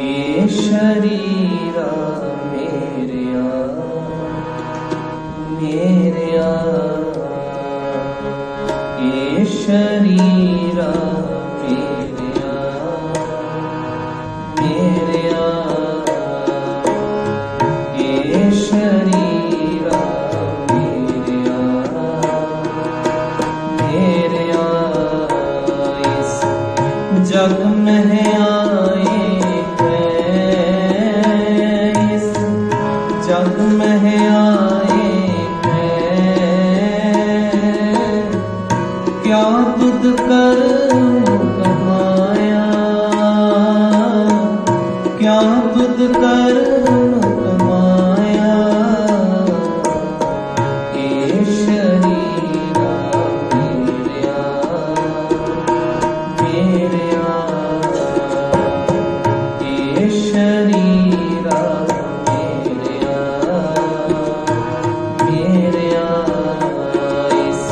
ਇਹ ਸ਼ਰੀਰਾ ਮੇਰਿਆ ਮੇਰਿਆ। ਮੇਰਿਆ ਮੇਰਿਆ ਇਹ ਮੇਰਿਆ। ਮੇਰਿਆ ਇਸ ਅਬਦ ਕਰਮ ਕਮਾਇਆ। ਇਹ ਸ਼ਰੀਰਾ ਮੇਰਿਆ ਮੇਰਿਆ। ਇਹ ਸ਼ਰੀਰਾ ਮੇਰਿਆ ਮੇਰਿਆ। ਇਸ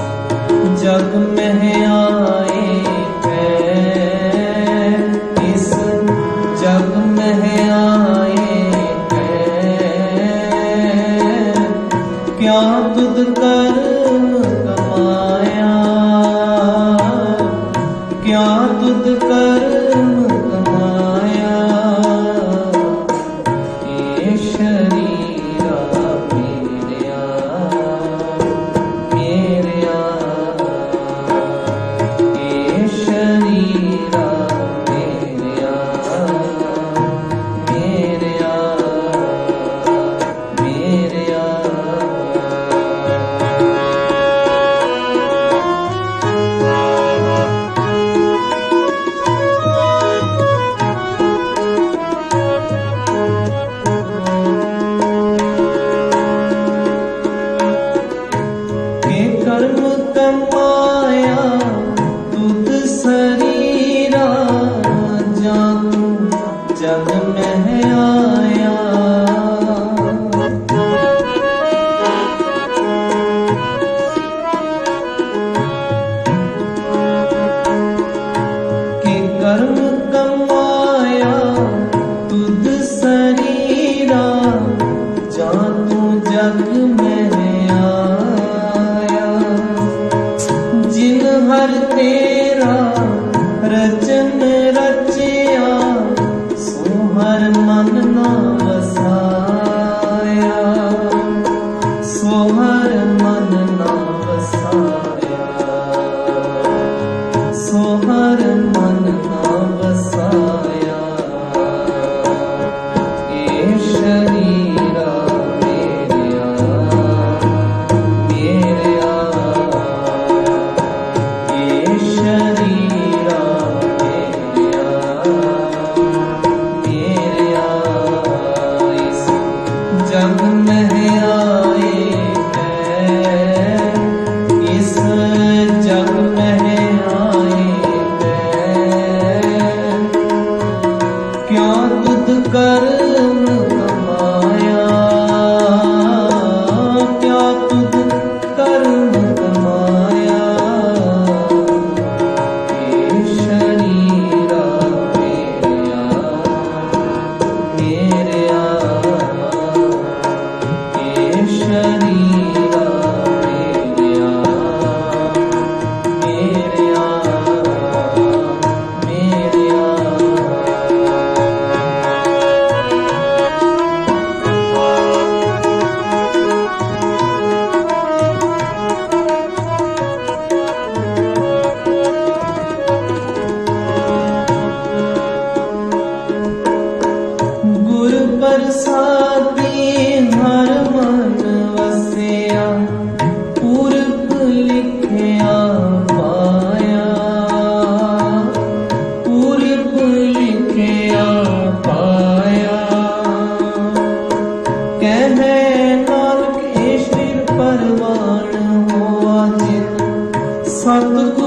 ਜਗ ਮਹਿ ਆਇਆ ਤੁਧ ਕਰਮ ਕਮਾਇਆ। ਕਿਆ ਤੁਧ ਕਰਮ ਕਮਾਇਆ। ਈਸ਼ਰ ਕਰਮ ਕਮਾਇਆ ਤੁਧ ਸਰ कर sandık